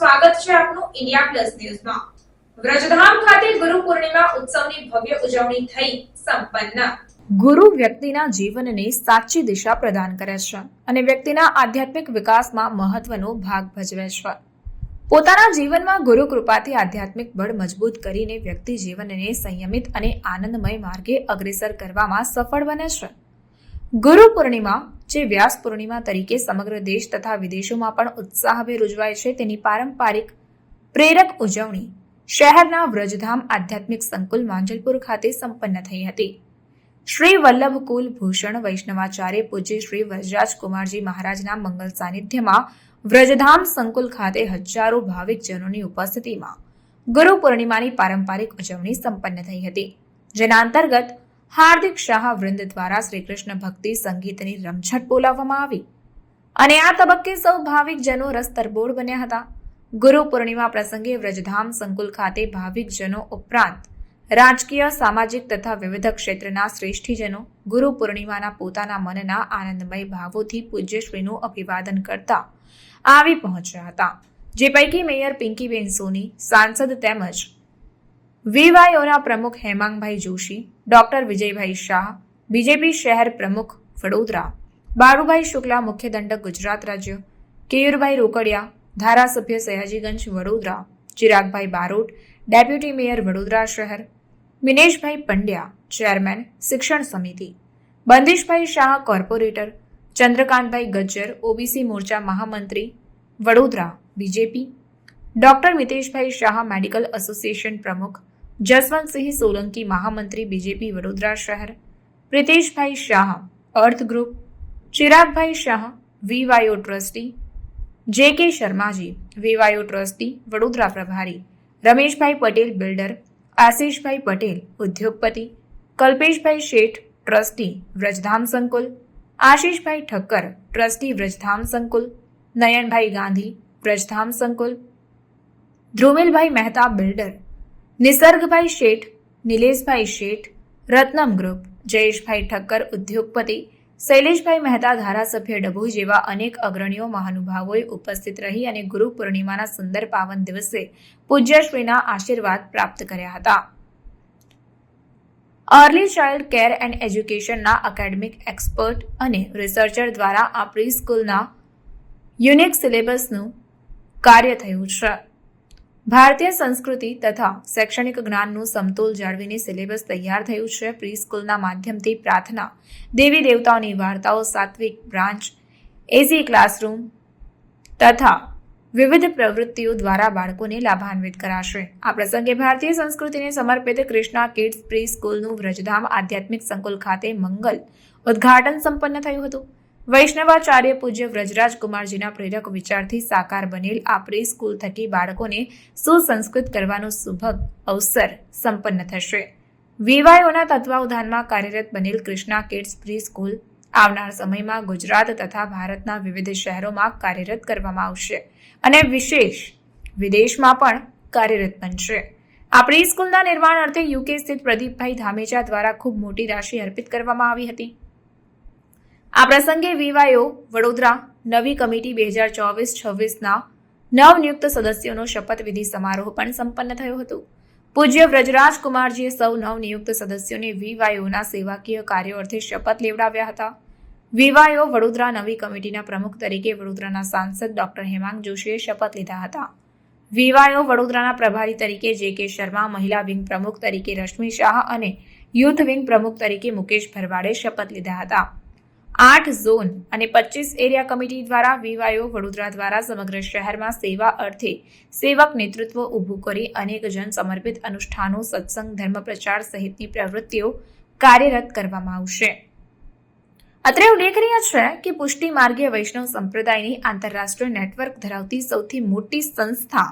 સ્વાગત છે આપનું ઇન્ડિયા પ્લસ ન્યૂઝમાં. વ્રજધામ ખાતે ગુરુ પૂર્ણિમા ઉત્સવની ભવ્ય ઉજવણી થઈ સંપન્ન. ગુરુ વ્યક્તિના જીવનને સાચી દિશા પ્રદાન કરે છે અને વ્યક્તિના આધ્યાત્મિક વિકાસમાં મહત્વનો ભાગ ભજવે છે. પોતાના જીવનમાં ગુરુ કૃપાથી આધ્યાત્મિક બળ મજબૂત કરીને વ્યક્તિ જીવનને સંયમિત અને આનંદમય માર્ગે અગ્રેસર કરવામાં સફળ બને છે. ગુરુ પૂર્ણિમા, જે વ્યાસ પૂર્ણિમા તરીકે સમગ્ર દેશ તથા વિદેશોમાં પણ ઉત્સાહભેર ઉજવાય છે, તેની પારંપરિક પ્રેરક ઉજવણી શહેરના વ્રજધામ આધ્યાત્મિક સંકુલ માંજલપુર ખાતે સંપન્ન થઈ હતી. શ્રી વલ્લભ કુલ ભૂષણ વૈષ્ણવાચાર્ય પૂજ્ય શ્રી વ્રજરાજ કુમારજી મહારાજના મંગલ સાનિધ્યમાં વ્રજધામ સંકુલ ખાતે હજારો ભાવિક જનોની ઉપસ્થિતિમાં ગુરુ પૂર્ણિમાની પારંપરિક ઉજવણી સંપન્ન થઈ હતી. જેના અંતર્ગત હાર્દિક શાહ વૃંદ દ્વારા શ્રી કૃષ્ણ ભક્તિ સંગીતની રમઝટ બોલાવવામાં આવી. અને આ તબક્કે સૌ ભાવિકજનો રસ તરબોળ બન્યા હતા. ગુરુ પૂર્ણિમા પ્રસંગે વ્રજધામ સંકુલ ખાતે ભાવિકજનો ઉપરાંત રાજકીય, સામાજિક તથા વિવિધ ક્ષેત્રના શ્રેષ્ઠીજનો ગુરુ પૂર્ણિમાના પોતાના મનના આનંદમય ભાવોથી પૂજ્યશ્રીનું અભિવાદન કરતા આવી પહોંચ્યા હતા. જે પૈકી મેયર પિંકીબેન સોની, સાંસદ તેમજ વીવાયઓના પ્રમુખ હેમાંગભાઈ જોશી, ડોક્ટર વિજયભાઈ શાહ, બીજેપી શહેર પ્રમુખ વડોદરા, બાળુભાઈ શુક્લા મુખ્ય દંડક ગુજરાત રાજ્ય, કેયુરભાઈ રોકડિયા, ધારાસભ્ય સયાજીગંજ વડોદરા, ચિરાગભાઈ બારોટ, ડેપ્યુટી મેયર વડોદરા શહેર, મિનેશભાઈ પંડ્યા, ચેરમેન શિક્ષણ સમિતિ, બંદીશભાઈ શાહ કોર્પોરેટર, ચંદ્રકાંતભાઈ ગજ્જર, ઓબીસી મોરચા મહામંત્રી, Vadodara, BJP, doctor Miteshbhai Shah medical association પ્રમુખ જસવંતસિંહ સોલંકી મહામંત્રી બીજેપી વડોદરા શહેર Priteshbhai Shah earth group Chiragbhai Shah VYO trustee J K Sharmaji VYO trustee Vadodara પ્રભારી રમેશભાઈ પટેલ બિલ્ડર આશીષભાઈ પટેલ ઉદ્યોગપતિ કલ્પેશભાઈ શેઠ ટ્રસ્ટી વ્રજધામ સંકુલ આશીષભાઈ ઠક્કર ટ્રસ્ટી વ્રજધામ સંકુલ નયનભાઈ ગાંધી વ્રજધામ સંકુલ ધ્રુમિલભાઈ મહેતા બિલ્ડર નિસર્ગભાઈ શેઠ, નિલેશભાઈ શેઠ, રત્નમ ગ્રુપ, જયેશભાઈ ઠક્કર ઉદ્યોગપતિ, શૈલેષભાઈ મહેતા ધારાસભ્ય ડભોઈ જેવા અનેક અગ્રણીઓ મહાનુભાવોએ ઉપસ્થિત રહી અને ગુરુ પૂર્ણિમાના સુંદર પાવન દિવસે પૂજ્યશ્રીના આશીર્વાદ પ્રાપ્ત કર્યા હતા. અર્લી ચાઇલ્ડ કેર એન્ડ એજ્યુકેશનના એકેડેમિક એક્સપર્ટ અને રિસર્ચર દ્વારા આ પ્રી સ્કૂલના યુનિક સિલેબસનું કાર્ય થયું છે. ભારતીય સંસ્કૃતિ તથા શૈક્ષણિક જ્ઞાનનું સમતોલ જાળવીને સિલેબસ તૈયાર થયું છે. પ્રી સ્કૂલના માધ્યમથી પ્રાર્થના, દેવી દેવતાઓની વાર્તાઓ, સાત્વિક બ્રાન્ચ એસી ક્લાસરૂમ તથા વિવિધ પ્રવૃત્તિઓ દ્વારા બાળકોને લાભાન્વિત કરાશે. આ પ્રસંગે ભારતીય સંસ્કૃતિને સમર્પિત કૃષ્ણા કિડ્સ પ્રી સ્કૂલનું વ્રજધામ આધ્યાત્મિક સંકુલ ખાતે મંગલ ઉદ્ઘાટન સંપન્ન થયું હતું. વૈષ્ણવાચાર્ય પૂજ્ય વ્રજરાજ કુમારજીના પ્રેરક વિચારથી સાકાર બનેલ આ પ્રી સ્કૂલ થકી બાળકોને સુસંસ્કૃત કરવાનો સુભગ અવસર સંપન્ન થશે. વીવાયોના તત્વાવધાનમાં કાર્યરત બનેલ કૃષ્ણા કિડ્સ પ્રી સ્કૂલ આવનાર સમયમાં ગુજરાત તથા ભારતના વિવિધ શહેરોમાં કાર્યરત કરવામાં આવશે અને વિશેષ વિદેશમાં પણ કાર્યરત બનશે. આ પ્રી સ્કૂલના નિર્માણ અર્થે યુકે સ્થિત પ્રદીપભાઈ ધામેચા દ્વારા ખૂબ મોટી રાશિ અર્પિત કરવામાં આવી હતી. આ પ્રસંગે વીવાયો વડોદરા નવી કમિટી બે હજાર ચોવીસ છવ્વીસના નવનિયુક્ત સદસ્યોનો શપથવિધિ સમારોહ પણ સંપન્ન થયો હતો. પૂજ્ય વ્રજરાજ કુમારજીએ સૌ નવનિયુક્ત સદસ્યોને વીવાયોના સેવાકીય કાર્યો અર્થે શપથ લેવડાવ્યા હતા. વીવાયો વડોદરા નવી કમિટીના પ્રમુખ તરીકે વડોદરાના સાંસદ ડોક્ટર હેમાંગ જોશીએ શપથ લીધા હતા. વીવાયો વડોદરાના પ્રભારી તરીકે જે કે શર્મા, મહિલા વિંગ પ્રમુખ તરીકે રશ્મિ શાહ અને યુથ વિંગ પ્રમુખ તરીકે મુકેશ ભરવાડે શપથ લીધા હતા. આઠ ઝોન અને પચીસ એરિયા કમિટી દ્વારા વીવાયો વડોદરા દ્વારા સમગ્ર શહેરમાં સેવા અર્થે સેવક નેતૃત્વ ઊભું કરી અનેક જન સમર્પિત અનુષ્ઠાનો સત્સંગ ધર્મ પ્રચાર સહિતની પ્રવૃત્તિઓ કાર્યરત કરવામાં આવશે. અત્રે ઉલ્લેખનીય છે કે પુષ્ટિ માર્ગે વૈષ્ણવ સંપ્રદાયની આંતરરાષ્ટ્રીય નેટવર્ક ધરાવતી સૌથી મોટી સંસ્થા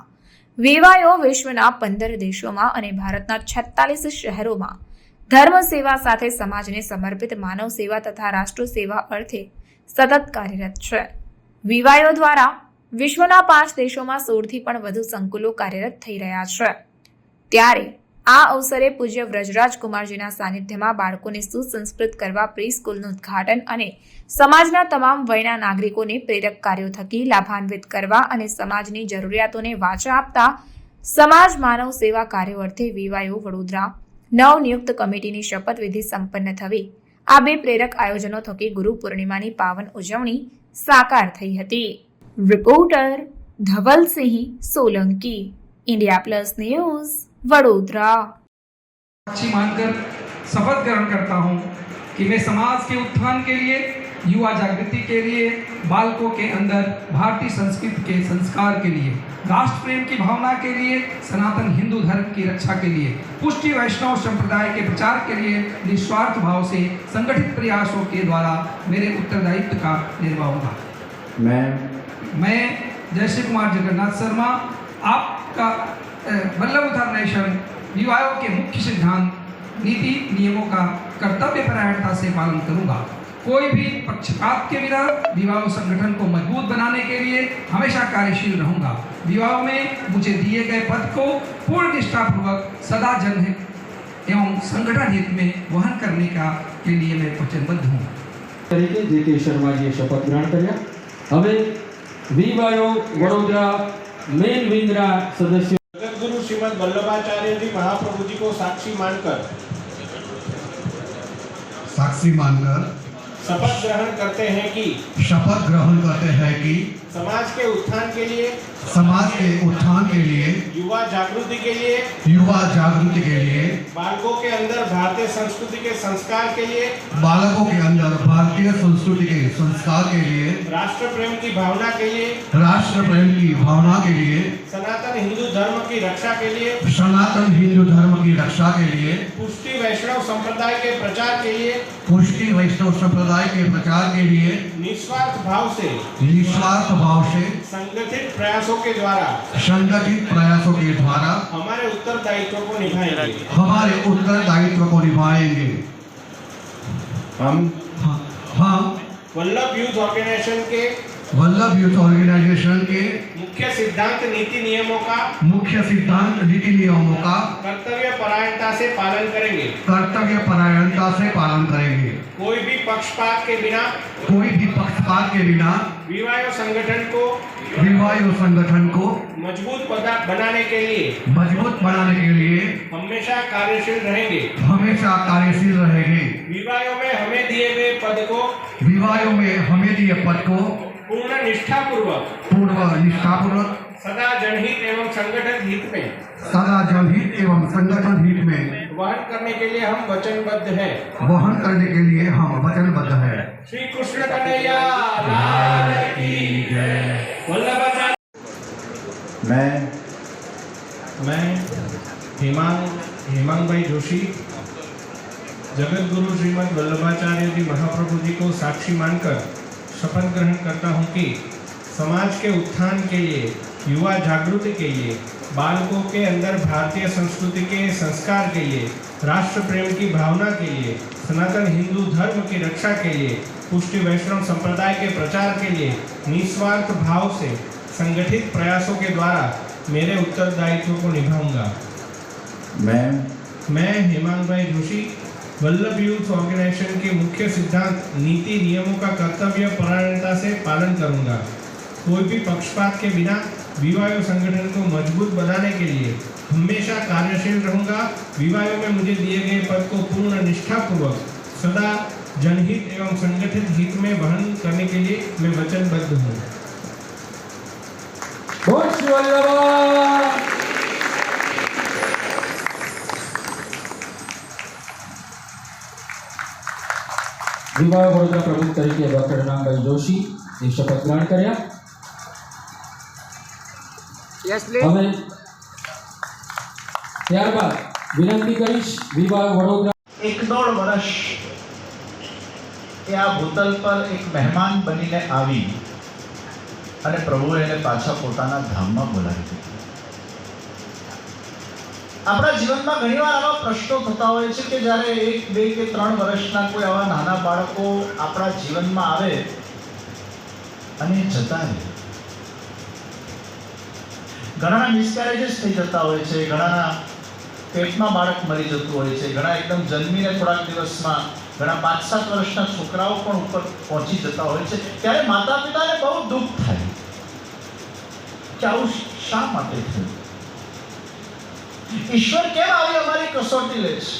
વેવાયો વિશ્વના પંદર દેશોમાં અને ભારતના છેતાલીસ શહેરોમાં ધર્મ સેવા સાથે સમાજને સમર્પિત માનવ સેવા તથા રાષ્ટ્ર સેવા અર્થે સતત કાર્યરત છે. વિવાયો દ્વારા વિશ્વના પાંચ દેશોમાં સોળથી પણ વધુ સંકુલો કાર્યરત થઈ રહ્યા છે. ત્યારે આ અવસરે પૂજ્ય વ્રજરાજ કુમારજીના સાનિધ્યમાં બાળકોને સુસંસ્કૃત કરવા પ્રી સ્કૂલનું ઉદ્ઘાટન અને સમાજના તમામ વયના નાગરિકોને પ્રેરક કાર્યો થકી લાભાન્વિત કરવા અને સમાજની જરૂરિયાતોને વાચા આપતા સમાજ માનવ સેવા કાર્યો અર્થે વિવાયો વડોદરા નવનિયુક્ત કમિટીની શપથવિધિ સંપન્ન થવી આ બે પ્રેરક આયોજનો થકી ગુરુ પૂર્ણિમાની પાવન ઉજવણી સાકાર થઈ હતી reporter Dhavalsinh Solanki India plus news Vadodara Sakshi Mankar शपथ ग्रहण करता हूँ कि मैं समाज के उत्थान के लिए युवा जागृति के लिए बालकों के अंदर भारतीय संस्कृति के संस्कार के लिए राष्ट्र प्रेम की भावना के लिए सनातन हिंदू धर्म की रक्षा के लिए पुष्टि वैष्णव संप्रदाय के प्रचार के लिए निस्वार्थ भाव से संगठित प्रयासों के द्वारा मेरे उत्तरदायित्व का निर्वाहूँगा मैं मैं जयश्री कुमार जगन्नाथ शर्मा आपका वल्लभ नेशन विवाहों के मुख्य सिद्धांत नीति नियमों का कर्तव्य परायणता से पालन करूँगा। कोई भी पक्षपात के बिना विवाह संगठन को मज़बूत बनाने के लिए हमेशा कार्यशील रहूँगा। विवाह में मुझे दिए गए पद को पूर्ण निष्ठापूर्वक सदा जनहित एवं संगठन हित में वहन करने का के लिए मैं वचनबद्ध हूँ। तरीके जे के शर्मा जी शपथ ग्रहण कर हमें वीवायो वडोदरा मेन विंद्रा सदस्य जगत गुरु श्रीमद वल्लभाचार्य जी महाप्रभु जी को साक्षी मानकर। साक्षी मानकर शपथ ग्रहण करते हैं कि शपथ ग्रहण करते हैं कि समाज के उत्थान के लिए समाज के उत्थान के लिए युवा जागृति के लिए युवा जागृति के लिए बालकों के अंदर भारतीय संस्कृति के संस्कार के लिए बालकों के अंदर भारतीय संस्कृति के संस्कार के लिए राष्ट्र प्रेम की भावना के लिए राष्ट्र प्रेम की भावना के लिए सनातन हिंदू धर्म की रक्षा के लिए सनातन हिंदू धर्म की रक्षा के लिए पुष्टि वैष्णव संप्रदाय के प्रचार के लिए पुष्टि वैष्णव संप्रदाय के प्रचार के लिए निस्वार्थ भाव से निस्वार्थ भाव से संगठित प्रयासों के द्वारा संगठित प्रयासों के द्वारा हमारे उत्तरदायित्व को निभाएंगे हमारे उत्तरदायित्व को निभाएंगे हम हाँ हम वल्लभ यूथ ऑर्गेनाइजेशन के वल्लभ यूथ ऑर्गेनाइजेशन के मुख्य सिद्धांत नीति नियमों का मुख्य सिद्धांत नीति नियमों का कर्तव्य परायणता से पालन करेंगे। कर्तव्य परायणता से पालन करेंगे। कोई भी पक्षपात के बिना कोई भी पक्षपात के बिना विवाह संगठन को विवाह संगठन को मज़बूत बना- बनाने के लिए मज़बूत बनाने के लिए हमेशा कार्यशील रहेंगे। हमेशा कार्यशील रहेंगे। विवाहों में हमें दिए गए पद को विवाहों में हमें दिए पद को पूर्ण निष्ठा पूर्वक पूर्व निष्ठापूर्वक। सदा जनहित एवं संगठन हित में। सदा जनहित एवं संगठन हित में। वहन करने के लिए हम वचनबद्ध हैं। वहन करने के लिए हम वचनबद्ध हैं। श्री कृष्ण कन्हैया लाल की वल्लभाचार्य मैं मैं हेमांग हेमांग भाई जोशी जगत गुरु श्रीमद वल्लभाचार्य जी महाप्रभु जी को साक्षी मानकर शपथ ग्रहण करता हूँ कि समाज के उत्थान के लिए युवा जागृति के लिए बालकों के अंदर भारतीय संस्कृति के संस्कार के लिए राष्ट्र प्रेम की भावना के लिए सनातन हिंदू धर्म की रक्षा के लिए पुष्टि वैष्णव संप्रदाय के प्रचार के लिए निस्वार्थ भाव से संगठित प्रयासों के द्वारा मेरे उत्तरदायित्व को निभाऊँगा। मैं मैं हेमांग भाई जोशी वल्लभ यूथ ऑर्गेनाइजेशन के मुख्य सिद्धांत, नीति, नियमों का कर्तव्य, परायणता से पालन करूँगा। कोई भी पक्षपात के बिना विवाह संगठन को मज़बूत बनाने के लिए हमेशा कार्यशील रहूँगा। विवाहों में मुझे दिए गए पद को पूर्ण निष्ठापूर्वक सदा जनहित एवं संगठित हित में वहन करने के लिए मैं वचनबद्ध हूँ। વિવાહ વડોદરા પ્રમુખ તરીકે ડોક્ટર રામભાઈ જોશી એ શપથ ગ્રહણ કર્યા. હવે ત્યારબાદ વિનંતી કરીશ વિવાહ વડોદરા એક દોઢ વર્ષ એ આ ભૂતલ પર એક મહેમાન બનીને આવી અને પ્રભુએ એને પાછા પોતાના ધામમાં બોલાવી દીધું. આપણા જીવનમાં ઘણીવાર આવા પ્રશ્નો થતા હોય છે કે જ્યારે એક, બે કે ત્રણ વર્ષના કોઈ આવા નાના બાળકો આપણા જીવનમાં આવે અને જતા રહે. ઘણાના મિસકેરેજીસ થઈ જતા હોય છે, ઘણાના પેટમાં બાળક મરી જતું હોય છે, ઘણા એકદમ જન્મીને થોડાક દિવસમાં ઘણા પાંચ સાત વર્ષના છોકરાઓ પણ ઉપર પહોંચી જતા હોય છે. ત્યારે માતા પિતાને બહુ દુઃખ થાય કે આવું શા માટે થયું? ઈશ્વર કેમ આવી અમારી કસોટી લે છે?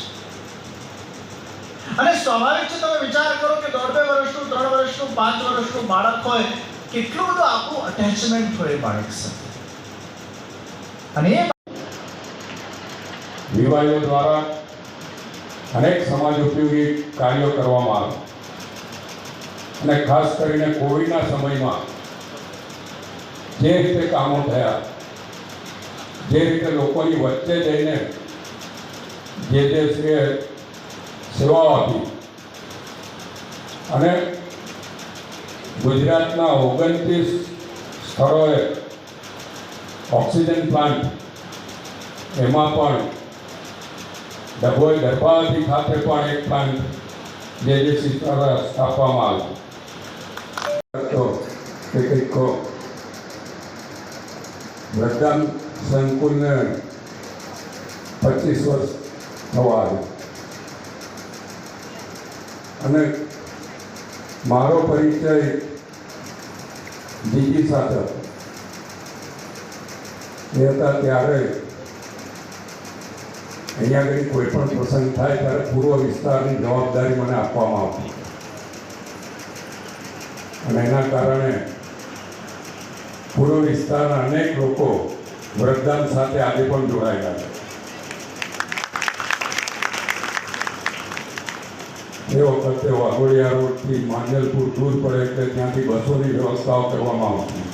અને સ્વાભાવિક છે, તમે વિચાર કરો કે દોઢ બે વર્ષનું, ત્રણ વર્ષનું, પાંચ વર્ષનું બાળક હોય, કેટલું બધું આપણું અટેચમેન્ટ હોય બાળક સાથે. અને વિવાહીઓ દ્વારા અનેક સમાજ ઉપયોગી કાર્યો કરવામાં આવે. અને ખાસ કરીને કોવિડના સમયમાં જે રીતે કામો થયા જે રીતે લોકોની વચ્ચે જઈને જે જે શ્રીએ સેવાઓ આપી. અને ગુજરાતના ઓગણત્રીસ સ્થળોએ ઓક્સિજન પ્લાન્ટ, એમાં પણ ડભોઈ ગર્ભાવતી ખાતે પણ એક પ્લાન્ટ જે જે દ્વારા સ્થાપવામાં આવ્યું. તે કંઈક વૃદ્ધાન સંકુલને પચીસ વર્ષ થવા આવ્યું અને મારો પરિચય જીજી સાથે. એ હતા ત્યારે અહીંયા આગળ કોઈ પણ પ્રસંગ થાય ત્યારે પૂર્વ વિસ્તારની જવાબદારી મને આપવામાં આવતી અને એના કારણે પૂર્વ વિસ્તારના અનેક લોકો વૃદ્ધાન સાથે આજે પણ જોડાયેલા છે. એ વખતે વાઘોડિયા રોડથી માંજલપુર દૂર પડે એટલે ત્યાંથી બસોની વ્યવસ્થાઓ કરવામાં આવતી.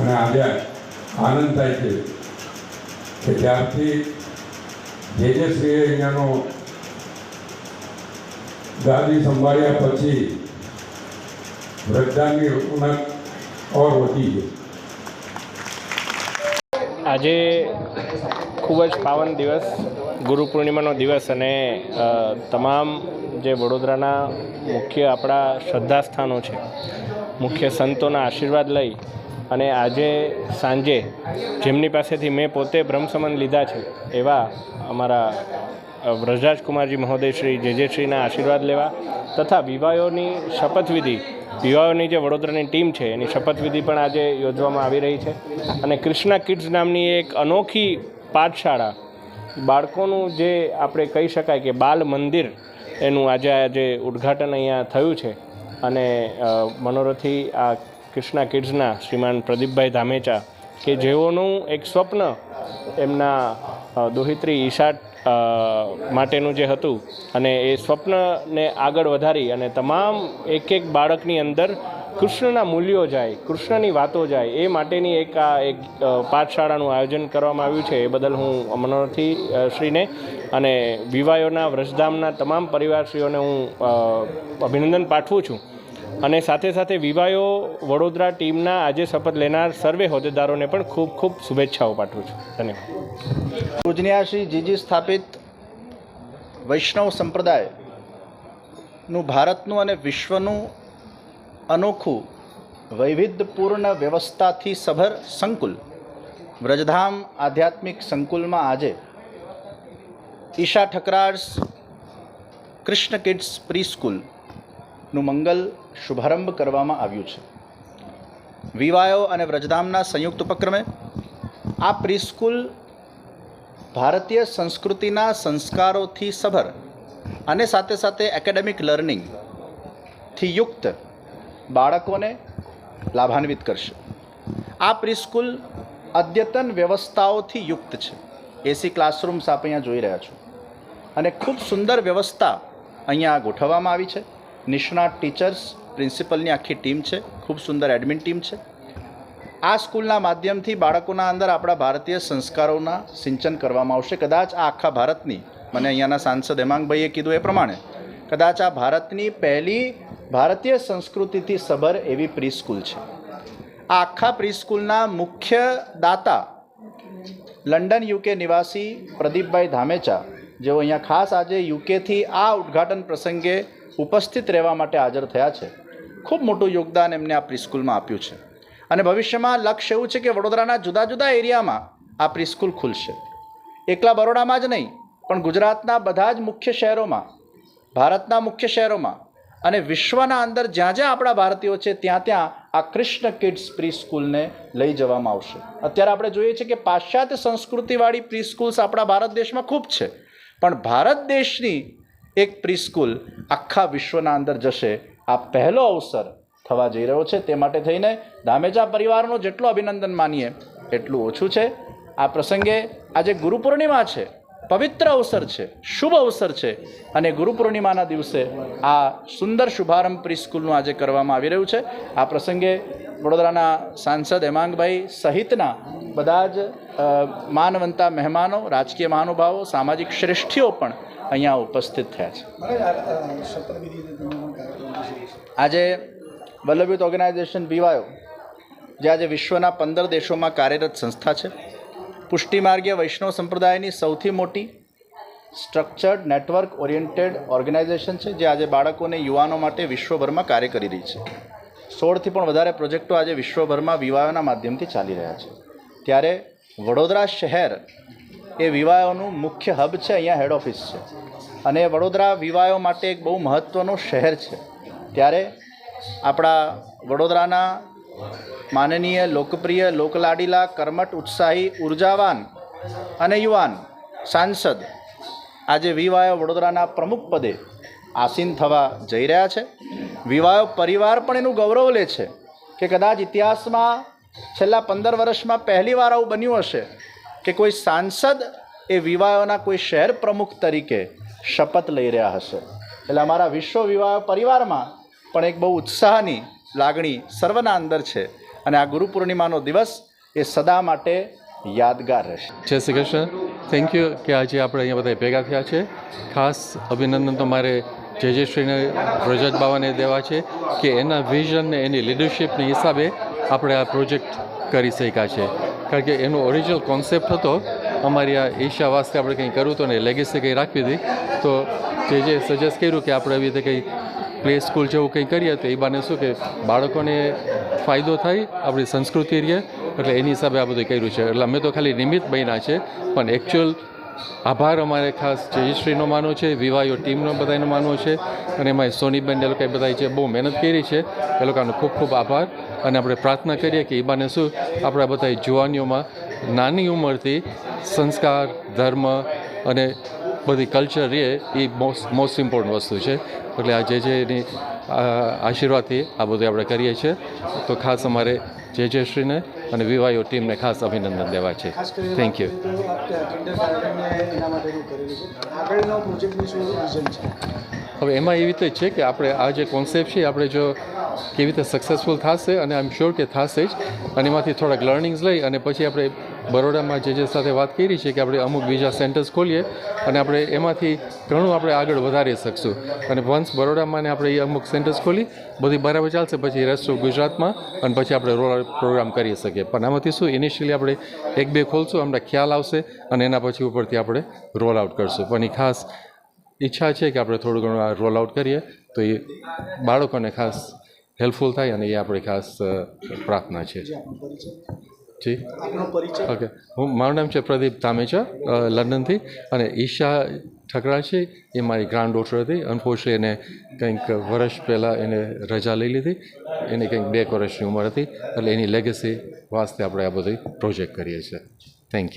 અને આજે આનંદ થાય છે કે ત્યારથી જે જે શ્રીએ અહીંયાનો ગાદી સંભાળ્યા પછી વૃદ્ધાની ઉન્નત ઓર વધી ગઈ. આજે ખૂબ જ પાવન દિવસ, ગુરુ પૂર્ણિમાનો દિવસ અને તમામ જે વડોદરાના મુખ્ય આપણા શ્રદ્ધાસ્થાનો છે, મુખ્ય સંતોના આશીર્વાદ લઈ અને આજે સાંજે જેમની પાસેથી મેં પોતે બ્રહ્મસમન લીધા છે, એવા અમારા વ્રજરાજકુમારજી મહોદયશ્રી, જેજેશ્રીના આશીર્વાદ લેવા તથા વિવાહોની શપથવિધિ વિવાહોની જે વડોદરાની ટીમ છે, એની શપથવિધિ પણ આજે યોજવામાં આવી રહી છે. અને ક્રિષ્ના કિડ્સ નામની એક અનોખી પાઠશાળા, બાળકોનું જે આપણે કહી શકાય કે બાલ મંદિર, એનું આજે આજે ઉદ્ઘાટન અહીંયા થયું છે. અને મનોરથી આ ક્રિષ્ના કિડ્સના શ્રીમાન પ્રદીપભાઈ ધામેચા કે જેઓનું એક સ્વપ્ન એમના દોહિત્રી ઈશાટ માટેનું જે હતું અને એ સ્વપ્નને આગળ વધારી અને તમામ એક એક બાળકની અંદર કૃષ્ણના મૂલ્યો જાય, કૃષ્ણની વાતો જાય, એ માટેની એક આ એક પાઠશાળાનું આયોજન કરવામાં આવ્યું છે. એ બદલ હું મનોરથી શ્રીને અને વિવાયોના, વ્રજધામના તમામ પરિવારશ્રીઓને હું અભિનંદન પાઠવું છું. અને સાથે સાથે વિવાયો વડોદરા ટીમના આજે શપથ લેનાર સર્વે હોદ્દેદારોને પણ ખૂબ ખૂબ શુભેચ્છાઓ પાઠવું છું. ધન્યવાદ. પૂજનીયા શ્રી જીજી સ્થાપિત વૈષ્ણવ સંપ્રદાયનું ભારતનું અને વિશ્વનું અનોખું વૈવિધ્યપૂર્ણ વ્યવસ્થાથી સભર સંકુલ વ્રજધામ આધ્યાત્મિક સંકુલમાં આજે ઈશા ઠકરાર્સ કૃષ્ણ કિડ્સ પ્રી સ્કૂલનું મંગલ શુભારંભ કરવામાં આવ્યું છે. વિવાયો અને વ્રજધામના સંયુક્ત ઉપક્રમે આ પ્રિસ્કૂલ ભારતીય સંસ્કૃતિના સંસ્કારોથી સભર અને સાથે સાથે એકેડેમિક લર્નિંગથી યુક્ત બાળકોને લાભાન્વિત કરશે. આ પ્રિસ્કૂલ અદ્યતન વ્યવસ્થાઓથી યુક્ત છે. એસી ક્લાસરૂમ્સ આપ અહીંયા જોઈ રહ્યા છો. અને ખૂબ સુંદર વ્યવસ્થા અહીંયા ગોઠવવામાં આવી છે. નિષ્ણાત ટીચર્સ પ્રિન્સિપલની આખી ટીમ છે, ખૂબ સુંદર એડમિન ટીમ છે. આ સ્કૂલના માધ્યમથી બાળકોના અંદર આપણા ભારતીય સંસ્કારોના સિંચન કરવામાં આવશે. કદાચ આ આખા ભારતની, મને અહીંયાના સાંસદ હેમાંગભાઈએ કીધું એ પ્રમાણે, કદાચ આ ભારતની પહેલી ભારતીય સંસ્કૃતિથી સભર એવી પ્રી સ્કૂલ છે. આ આખા પ્રી સ્કૂલના મુખ્ય દાતા લંડન યુકે નિવાસી પ્રદીપભાઈ ધામેચા, જેઓ અહીંયા ખાસ આજે યુકેથી આ ઉદ્ઘાટન પ્રસંગે ઉપસ્થિત રહેવા માટે હાજર થયા છે. ખૂબ મોટું યોગદાન એમને આ પ્રિસ્કૂલમાં આપ્યું છે. અને ભવિષ્યમાં લક્ષ્ય એવું છે કે વડોદરાના જુદા જુદા એરિયામાં આ પ્રિસ્કૂલ ખુલશે. એકલા બરોડામાં જ નહીં, પણ ગુજરાતના બધા જ મુખ્ય શહેરોમાં, ભારતના મુખ્ય શહેરોમાં અને વિશ્વના અંદર જ્યાં જ્યાં આપણા ભારતીયો છે, ત્યાં ત્યાં આ કૃષ્ણ કિડ્સ પ્રી સ્કૂલને લઈ જવામાં આવશે. અત્યારે આપણે જોઈએ છીએ કે પાશ્ચાત્ય સંસ્કૃતિવાળી પ્રી સ્કૂલ્સ આપણા ભારત દેશમાં ખૂબ છે. પણ ભારત દેશની એક પ્રિસ્કૂલ આખા વિશ્વના અંદર જશે. આ પહેલો અવસર થવા જઈ રહ્યો છે તે માટે થઈને દામેજા પરિવારનો જેટલો અભિનંદન માનીએ, એટલું ઓછું છે. આ પ્રસંગે આજે ગુરુ પૂર્ણિમા છે, પવિત્ર અવસર છે, શુભ અવસર છે અને ગુરુ પૂર્ણિમાના દિવસે આ સુંદર શુભારંભ પ્રીસ્કૂલનું આજે કરવામાં આવી રહ્યું છે. આ પ્રસંગે વડોદરાના સાંસદ હેમાંગભાઈ સહિતના બધા જ માનવંતા મહેમાનો, રાજકીય મહાનુભાવો, સામાજિક શ્રેષ્ઠીઓ પણ અહીંયા ઉપસ્થિત થયા છે. આજે વલ્લભયુત ઓર્ગેનાઇઝેશન બીવાયો જે આજે વિશ્વના પંદર દેશોમાં કાર્યરત સંસ્થા છે. પુષ્ટિમાર્ગીય વૈષ્ણવ સંપ્રદાયની સૌથી મોટી સ્ટ્રક્ચર્ડ નેટવર્ક ઓરિએન્ટેડ ઓર્ગેનાઇઝેશન છે જે આજે બાળકોને યુવાનો માટે વિશ્વભરમાં કાર્ય કરી રહી છે. સોળથી પણ વધારે પ્રોજેક્ટો આજે વિશ્વભરમાં વિવાહોના માધ્યમથી ચાલી રહ્યા છે. ત્યારે વડોદરા શહેર એ વિવાહોનું મુખ્ય હબ છે, અહીંયા હેડ ઓફિસ છે. અને વડોદરા વિવાહો માટે એક બહુ મહત્ત્વનું શહેર છે. ત્યારે આપણા વડોદરાના માનનીય, લોકપ્રિય, લોકલાડીલા કર્મઠ ઉત્સાહી, ઉર્જાવાન અને યુવાન સાંસદ આજે વિવાયો વડોદરાના પ્રમુખ પદે આસીન થવા જઈ રહ્યા છે. વિવાયો પરિવાર પણ એનું ગૌરવ લે છે કે કદાચ ઇતિહાસમાં છેલ્લા પંદર વર્ષમાં પહેલીવાર આવું બન્યું હશે કે કોઈ સાંસદ એ વિવાહોના કોઈ શહેર પ્રમુખ તરીકે શપથ લઈ રહ્યા હશે. એટલે અમારા વિશ્વ વિવાહ પરિવારમાં પણ એક બહુ ઉત્સાહની લાગણી સર્વના અંદર છે અને આ ગુરુ પૂર્ણિમાનો દિવસ એ સદા માટે યાદગાર રહેશે. જય શ્રી કૃષ્ણ. થેન્ક યુ કે આજે આપણે અહીંયા બધા ભેગા થયા છે. ખાસ અભિનંદન તો મારે જય જયશ્રીને રજત બાવાને દેવા છે કે એના વિઝન ને, એની લીડરશિપના હિસાબે આપણે આ પ્રોજેક્ટ કરી શક્યા છે. કારણ કે એનો ઓરિજિનલ કોન્સેપ્ટ હતો. અમારી આ ઈશા વાસ્તે આપણે કંઈ કરવું હતું ને લેગેસી કંઈ રાખવી હતી. તો જે જે સજેસ્ટ કર્યું કે આપણે આવી રીતે કંઈ પ્લે સ્કૂલ જેવું કંઈ કરીએ તો એ બાને શું કે બાળકોને ફાયદો થાય, આપણી સંસ્કૃતિ રહે, એટલે એની હિસાબે આ બધું કર્યું છે. એટલે અમે તો ખાલી નિમિત્ત બન્યા છે, પણ એકચ્યુઅલ આભાર અમારે ખાસ જયશ્રીનો માનવો છે વિવાયો ટીમનો બધાનો માનવો છે. અને એમાં સોનીબેન એ લોકોએ બધા જે બહુ મહેનત કરી છે એ લોકોનો ખૂબ ખૂબ આભાર. અને આપણે પ્રાર્થના કરીએ કે એ બાને શું આપણા બધા જુવાનીઓમાં નાની ઉંમરથી સંસ્કાર ધર્મ અને બધી કલ્ચર રહે એ મોસ્ટ મોસ્ટ ઇમ્પોર્ટન્ટ વસ્તુ છે. એટલે આ જે જે એની આશીર્વાદથી આ બધું આપણે કરીએ છીએ. તો ખાસ અમારે જે જયશ્રીને અને વિવાયો ટીમને ખાસ અભિનંદન દેવા છે. થેન્ક યુ હવે એમાં એવી રીતે છે કે આપણે આ જે કોન્સેપ્ટ છે આપણે જો કેવી રીતે સક્સેસફુલ થશે અને આઈ એમ શ્યોર કે થશે જ. અને એમાંથી થોડાક લર્નિંગ્સ લઈ અને પછી આપણે બરોડામાં જે જે સાથે વાત કરી છે કે આપણે અમુક બીજા સેન્ટર્સ ખોલીએ અને આપણે એમાંથી ઘણું આપણે આગળ વધારી શકશું. અને વન્સ બરોડામાં આપણે એ અમુક સેન્ટર્સ ખોલી, બધી બરાબર ચાલશે, પછી રેસ્ટ ઓફ ગુજરાતમાં અને પછી આપણે રોલ પ્રોગ્રામ કરી શકીએ. પણ આમાંથી શું ઇનિશિયલી આપણે એક બે ખોલશું અમને ખ્યાલ આવશે અને એના પછી ઉપરથી આપણે રોલ આઉટ કરશું. પણ એ ખાસ ઈચ્છા છે કે આપણે થોડું ઘણું આ રોલ આઉટ કરીએ. તો એ બાળકોને ખાસ હેલ્પફુલ થાય અને એ આપણી ખાસ પ્રાર્થના છે. જી? ઓકે હું મારું નામ છે પ્રદીપ ધામેચા લંડનથી. અને ઈશા ઠકરા છે. એ મારી ગ્રાન્ડ ડોટર હતી. અનફોર્ચ્યુનેટલી એને કંઈક વર્ષ પહેલાં એને રજા લઈ લીધી. એને કંઈક બે વર્ષની ઉંમર હતી. એટલે એની લેગેસી વાસ્તે આપણે આ બધી પ્રોજેક્ટ કરીએ છીએ. Thank you